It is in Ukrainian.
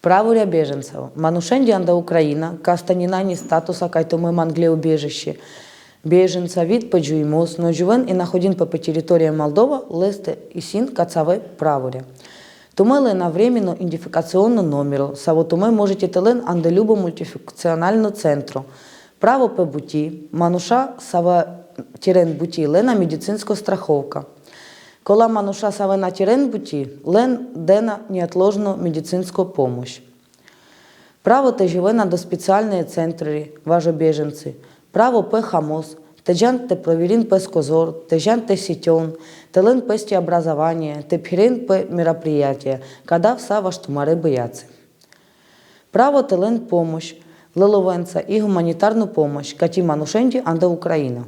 Правуря беженцев. Манушенди анда Украина, кастанинани статуса кайтоме мангле убежище. Беженца вид поджуймос, но живен и находин по территории Молдова, лесте и син кацаве правуря. Тумеле на временно идентификационно номеру, саво туме можете телен анделюбо мультифункционально центру. Право по буті, мануша сава тірен буті, лена медицинська страховка. Кола мануша саве на тірен буті, лен дена неотложну медицинську помощь. Право те живе на до спеціальні центри, важо біженці. Право пе хамос, теджан те проверин пе скозор, теджан те сетен, телен пести образование, те пхерен пе мероприятия, когда вса ваш тумари бояться. Право телен помощь, лиловенца і гуманітарну помощь, каті манушенді анда Україна.